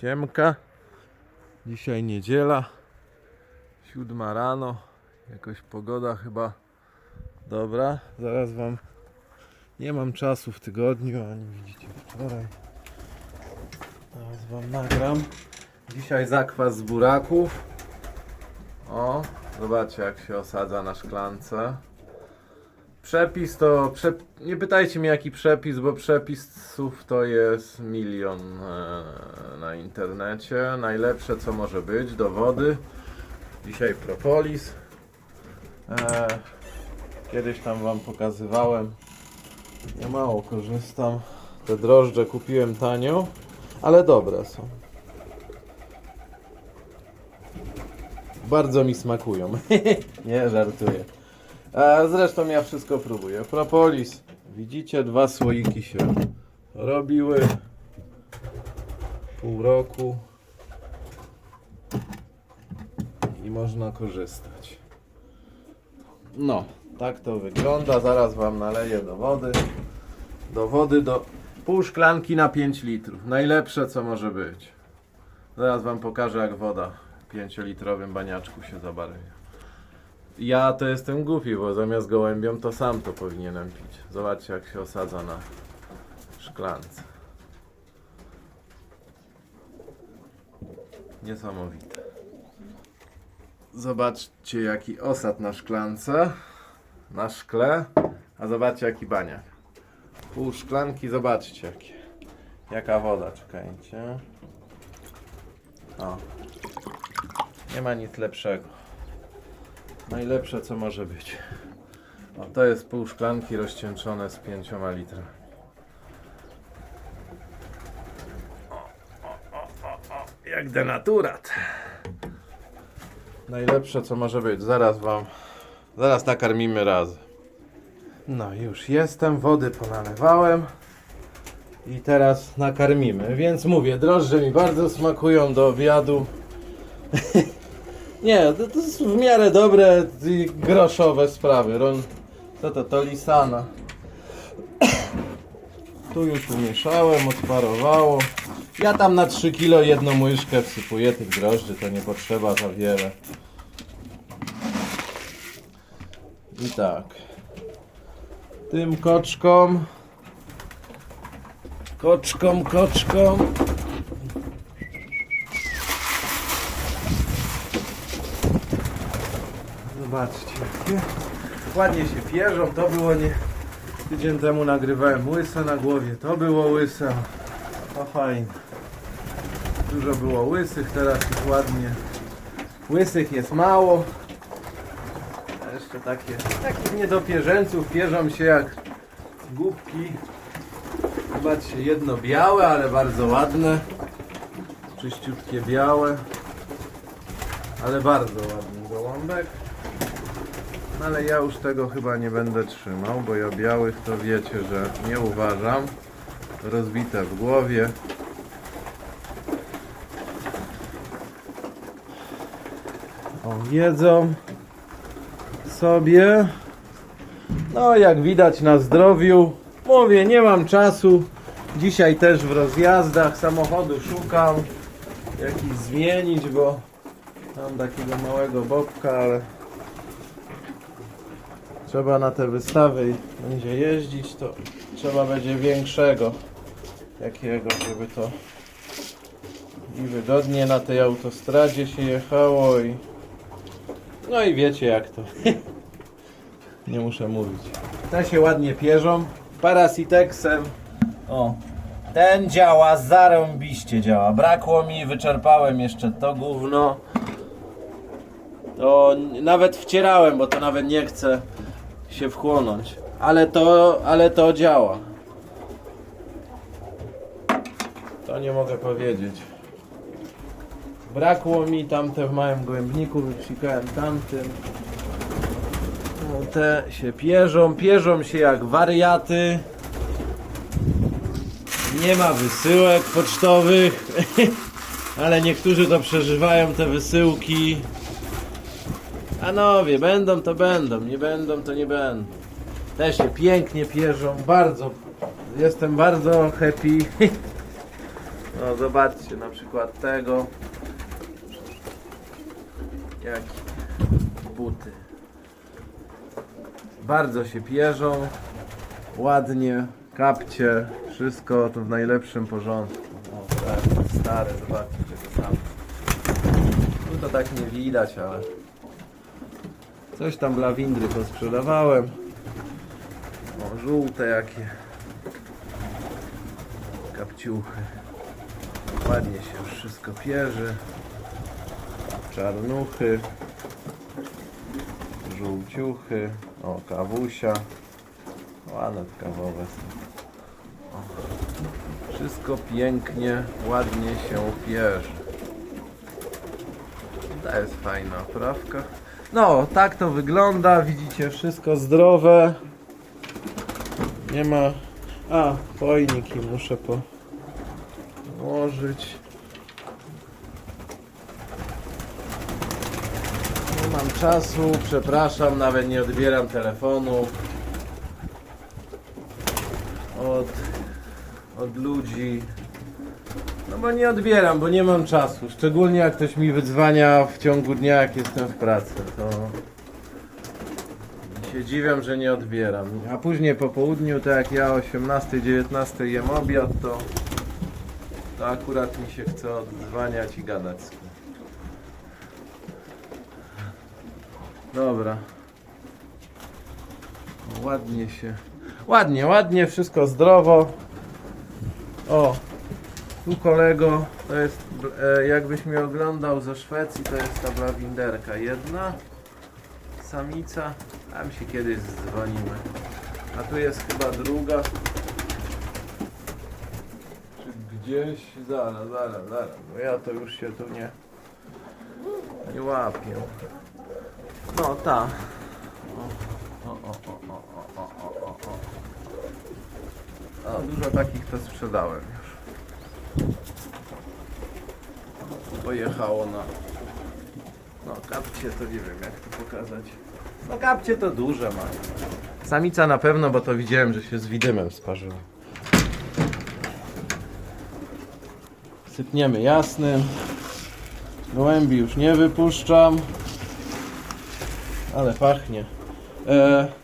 Siemka. Dzisiaj niedziela. Siódma rano. Jakoś pogoda chyba dobra. Zaraz wam nie mam czasu w tygodniu, ani widzicie wczoraj. Zaraz wam nagram. Dzisiaj zakwas z buraków. O, zobaczcie jak się osadza na szklance. Przepis to. Prze... Nie pytajcie mnie jaki przepis, bo przepisów to jest milion e, na internecie. Najlepsze co może być, dowody. Dzisiaj propolis. E, kiedyś tam wam pokazywałem. Ja mało korzystam. Te drożdże kupiłem tanio, ale dobre są. Bardzo mi smakują. Nie żartuję. A zresztą ja wszystko próbuję. Propolis. Widzicie, dwa słoiki się robiły. Pół roku. I można korzystać. No, tak to wygląda. Zaraz Wam naleję do wody. Do wody do pół szklanki na 5 litrów. Najlepsze co może być. Zaraz Wam pokażę jak woda w 5-litrowym baniaczku się zabarwia. Ja to jestem głupi, bo zamiast gołębią to sam to powinienem pić. Zobaczcie jak się osadza na szklance. Niesamowite. Zobaczcie jaki osad na szklance. Na szkle. A zobaczcie jaki baniak. Pół szklanki, zobaczcie jakie. Jaka woda, czekajcie. O. Nie ma nic lepszego. Najlepsze co może być. O, to jest pół szklanki rozcieńczone z 5 litrami. Jak denaturat. Najlepsze co może być. Zaraz wam, zaraz nakarmimy razem. No już jestem, wody ponalewałem. I teraz nakarmimy. Więc mówię, drożdże mi bardzo smakują do obiadu. Nie, to, to jest w miarę dobre groszowe sprawy. Ron, co to, to lisana. Tu już umieszałem, odparowało. Ja tam na 3 kilo jedną łyżkę wsypuję tych drożdży, to nie potrzeba za wiele. I tak. Tym koczkom. Koczkom, koczkom. Zobaczcie, ładnie się pierzą. To było nie. Tydzień temu nagrywałem łyse na głowie. To było łyse. To fajnie. Dużo było łysych, teraz już ładnie. Łysych jest mało. A jeszcze takie, takich niedopierzęców pierzą się jak głupki. Zobaczcie, jedno białe, ale bardzo ładne. Czyściutkie białe. Ale bardzo ładny gołąbek. Ale ja już tego chyba nie będę trzymał, bo ja białych to wiecie, że nie uważam. Rozbite w głowie. O, jedzą sobie. No, jak widać na zdrowiu. Mówię, nie mam czasu. Dzisiaj też w rozjazdach samochodu szukam. Jakiś zmienić, bo mam takiego małego bobka, ale trzeba na te wystawy będzie jeździć, to trzeba będzie większego jakiego, żeby to i wygodnie na tej autostradzie się jechało i no i wiecie jak to. Nie muszę mówić. Te się ładnie pierzą. Parasitexem. O ten działa zarąbiście działa. Brakło mi wyczerpałem jeszcze to gówno. To nawet wcierałem bo to nawet nie chce się wchłonąć. Ale to, ale to działa. To nie mogę powiedzieć. Brakło mi tamte w małym gołębniku, wypsikałem tamtym. No, te się pierzą, pierzą się jak wariaty. Nie ma wysyłek pocztowych, ale niektórzy to przeżywają te wysyłki. Panowie, będą to będą, nie będą to nie będą. Te się pięknie pierzą, bardzo. Jestem bardzo happy. No zobaczcie na przykład tego. Jakie buty. Bardzo się pierzą. Ładnie. Kapcie. Wszystko to w najlepszym porządku. O, tak, stare, zobaczcie tego sam. Tu to tak nie widać, ale coś tam dla windry posprzedawałem. O, żółte jakie kapciuchy. Ładnie się już wszystko pierze. Czarnuchy. Żółciuchy. O, kawusia. Ładne kawowe. O. Wszystko pięknie, ładnie się pierze. To jest fajna oprawka. No, tak to wygląda. Widzicie, wszystko zdrowe. Nie ma... A, pojniki muszę położyć. Nie mam czasu, przepraszam, nawet nie odbieram telefonu od, od ludzi. No bo nie odbieram, bo nie mam czasu. Szczególnie jak ktoś mi wydzwania w ciągu dnia, jak jestem w pracy, to się dziwiam, że nie odbieram. A później po południu, tak jak ja o 18-19 jem obiad, to, to akurat mi się chce odzwaniać i gadać. Dobra. Ładnie się. Ładnie, ładnie, wszystko zdrowo. O, tu kolego, to jest, e, jakbyś mnie oglądał ze Szwecji, to jest ta blawinderka. Jedna samica, tam się kiedyś dzwonimy. A tu jest chyba druga. Czy gdzieś? Zaraz, zaraz, zaraz, bo ja to już się tu nie, nie łapię. No ta. O, o, o, o, o, o, o, o. o. Dużo takich to sprzedałem Pojechało na... No, kapcie to nie wiem jak to pokazać. No, kapcie to duże ma. Samica na pewno, bo to widziałem, że się z widymem sparzyło. Sypniemy jasnym. Gołębi już nie wypuszczam. Ale pachnie. E...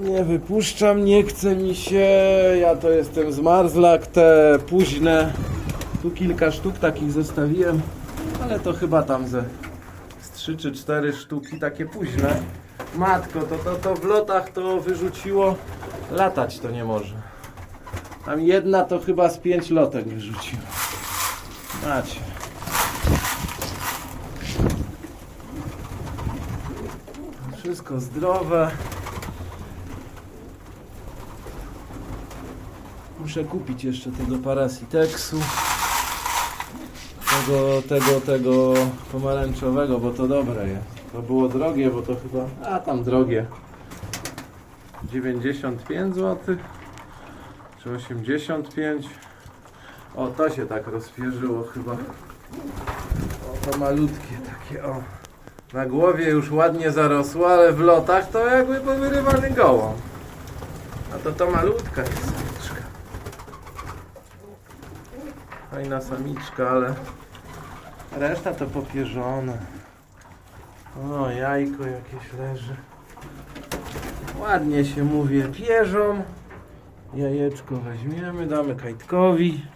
Nie wypuszczam, nie chce mi się. Ja to jestem zmarzlak, te późne. Tu kilka sztuk takich zostawiłem, ale to chyba tam ze z 3 czy 4 sztuki takie późne. Matko, to, to, to w lotach to wyrzuciło. Latać to nie może. Tam jedna to chyba z 5 lotek wyrzuciło. Macie. Wszystko zdrowe. Muszę kupić jeszcze tego parasitexu. Tego, tego, tego pomarańczowego, bo to dobre jest. To było drogie, bo to chyba. A tam drogie. 95 zł. Czy 85. O, to się tak rozświeżyło chyba. O, to malutkie takie, o. Na głowie już ładnie zarosło, ale w lotach to jakby powyrywany gołą. A to to malutka jest samiczka. Fajna samiczka, ale reszta to popierzone. O, jajko jakieś leży. Ładnie się mówię, pierzą. Jajeczko weźmiemy, damy kajtkowi.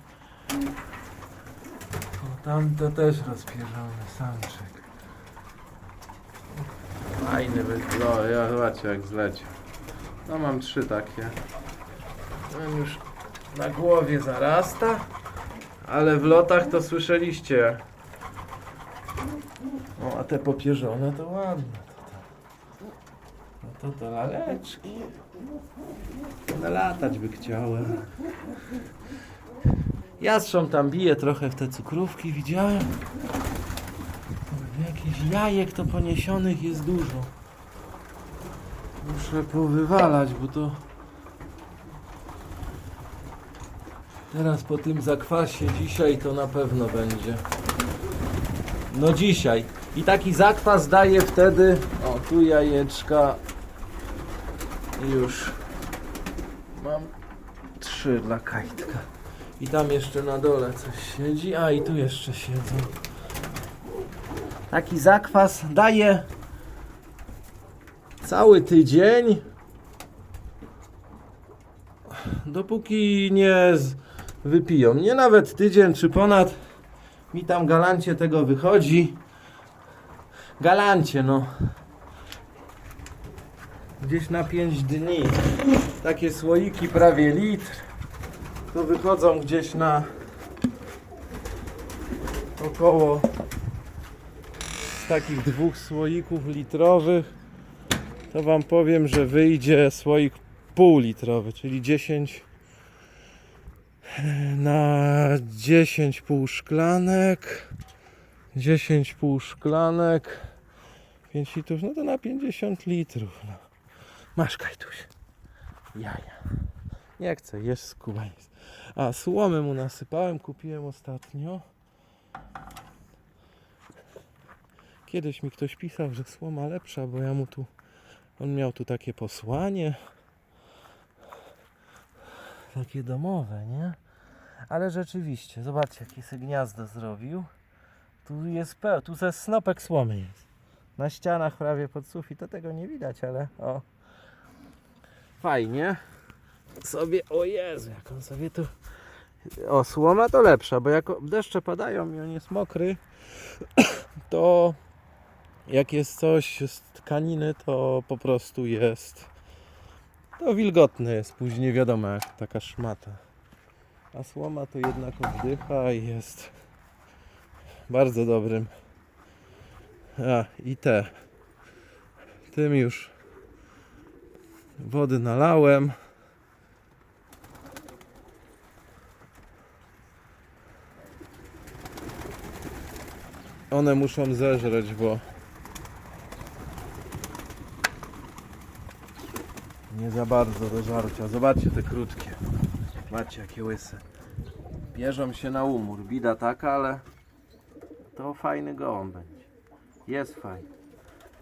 O, tamto też rozpierzony samczyk. Fajny wygląda, ja zobaczcie jak zleciał. No mam trzy takie. On już na głowie zarasta, ale w lotach to słyszeliście. O, a te popierzone to ładne. No to to laleczki. No latać by chciałem. Jastrząb tam bije trochę w te cukrówki, widziałem. Jakichś jajek to poniesionych jest dużo. Muszę powywalać, bo to... Teraz po tym zakwasie dzisiaj to na pewno będzie. No dzisiaj. I taki zakwas daje wtedy... O, tu jajeczka. Już. Mam trzy dla kajtka. I tam jeszcze na dole coś siedzi, a i tu jeszcze siedzą. Taki zakwas daje cały tydzień. Dopóki nie z- wypiją. Nie nawet tydzień czy ponad. Mi tam galancie tego wychodzi. Galancie, no. Gdzieś na 5 dni. Takie słoiki prawie litr. To wychodzą gdzieś na około takich dwóch słoików litrowych. To wam powiem, że wyjdzie słoik półlitrowy, czyli 10 na 10 pół szklanek. 10 pół szklanek. 5 litrów, no to na 50 litrów. No. Masz kajtuś. Jaja. Nie chcę, jest skubaniec. A słomy mu nasypałem, kupiłem ostatnio. Kiedyś mi ktoś pisał, że słoma lepsza, bo ja mu tu. On miał tu takie posłanie. Takie domowe, nie? Ale rzeczywiście, zobaczcie, jakie sobie gniazdo zrobił. Tu jest peł, tu ze snopek słomy jest. Na ścianach prawie pod sufit, to tego nie widać, ale o. Fajnie. Sobie, o Jezu, jak on sobie tu... O, słoma to lepsza, bo jak deszcze padają i on jest mokry, to jak jest coś z tkaniny, to po prostu jest... To wilgotne jest, później wiadomo, jak taka szmata. A słoma to jednak oddycha i jest bardzo dobrym. A, i te. Tym już wody nalałem. One muszą zeżreć, bo nie za bardzo do żarcia. Zobaczcie te krótkie. Macie jakie łyse. Bierzą się na umór. Bida taka, ale to fajny gołąb będzie. Jest fajny.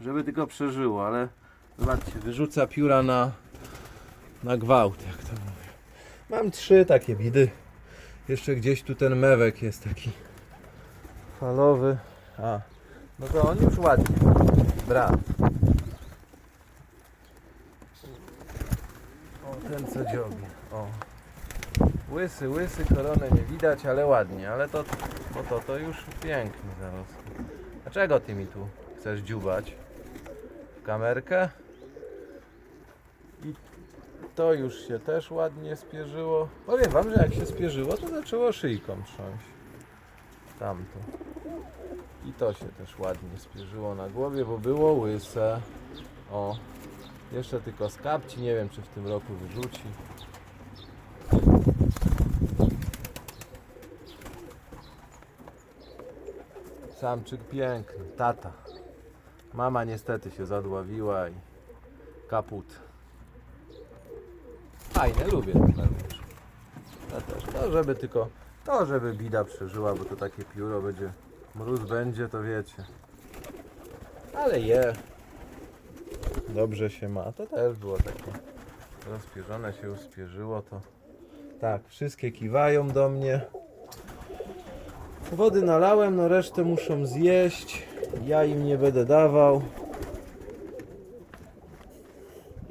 Żeby tylko przeżyło, ale zobaczcie, wyrzuca pióra na, na gwałt, jak to mówię. Mam trzy takie bidy. Jeszcze gdzieś tu ten mewek jest taki falowy. A, no to on już ładnie. Brat. O, ten co dziobie. Łysy, łysy, koronę nie widać, ale ładnie. Ale to, bo to, to już pięknie zaraz. Dlaczego ty mi tu chcesz dziubać? W kamerkę? I to już się też ładnie spierzyło. Powiem wam, że jak się spierzyło, to zaczęło szyjką trząść. Tamto. I to się też ładnie spierzyło na głowie, bo było łyse. O. Jeszcze tylko skapci, nie wiem czy w tym roku wyrzuci. Samczyk piękny, tata. Mama niestety się zadławiła i kaput. Fajne, lubię ten pełnisz. Ja też. To żeby tylko, to żeby bida przeżyła, bo to takie pióro będzie, mróz będzie, to wiecie. Ale je. Dobrze się ma. To też było takie rozpierzone się już spierzyło to. Tak, wszystkie kiwają do mnie. Wody nalałem, no resztę muszą zjeść. Ja im nie będę dawał.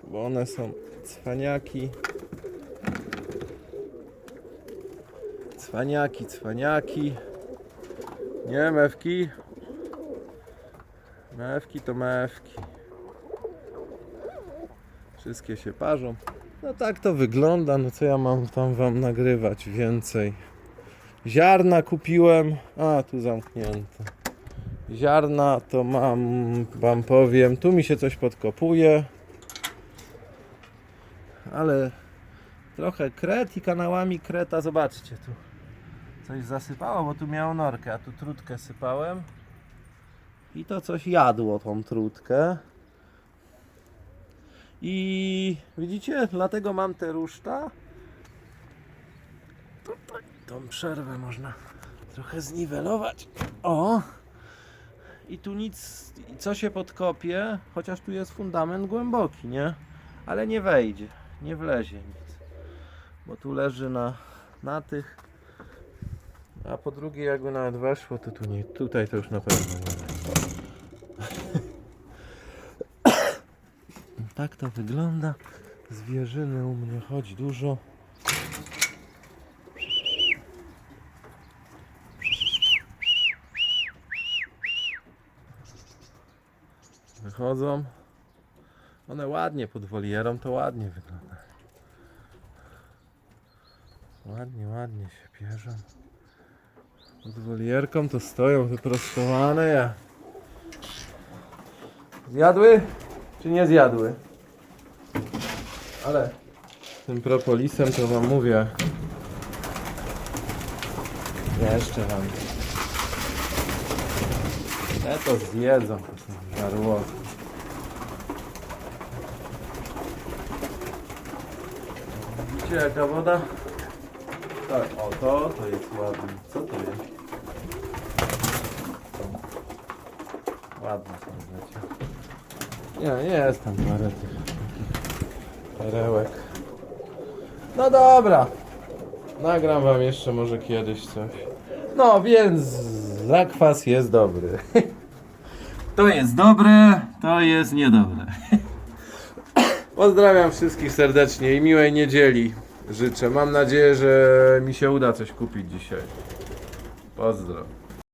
Bo one są cwaniaki. Cwaniaki, cwaniaki. Nie, mewki. Mewki to mewki. Wszystkie się parzą. No tak to wygląda. No co ja mam tam wam nagrywać więcej? Ziarna kupiłem. A, tu zamknięte. Ziarna to mam, wam powiem. Tu mi się coś podkopuje. Ale trochę kret i kanałami kreta. Zobaczcie tu. Coś zasypało, bo tu miało norkę, a tu trutkę sypałem. I to coś jadło tą trutkę. I widzicie, dlatego mam te ruszta. Tutaj tą przerwę można trochę zniwelować. O! I tu nic, co się podkopie, chociaż tu jest fundament głęboki, nie? Ale nie wejdzie, nie wlezie nic. bo tu leży na, na tych. A po drugie, jakby nawet weszło, to tu nie, tutaj to już na pewno nie weszło. Tak to wygląda. Zwierzyny u mnie chodzi dużo. Wychodzą. One ładnie pod wolierą, to ładnie wygląda. Ładnie, ładnie się pierzą. Pod wolierką to stoją wyprostowane. Ja. Zjadły? Czy nie zjadły? Ale tym propolisem to wam mówię. Jeszcze wam. Te to zjedzą, to są żarłowy. Jaka woda? Tak, o to, to jest ładne. Co to jest? Ładne są rzeczy. Nie, nie jest tam parę tych perełek. No dobra. Nagram wam jeszcze może kiedyś coś. No więc zakwas jest dobry. To jest dobre, to jest niedobre. Pozdrawiam wszystkich serdecznie i miłej niedzieli życzę. Mam nadzieję, że mi się uda coś kupić dzisiaj. Pozdro.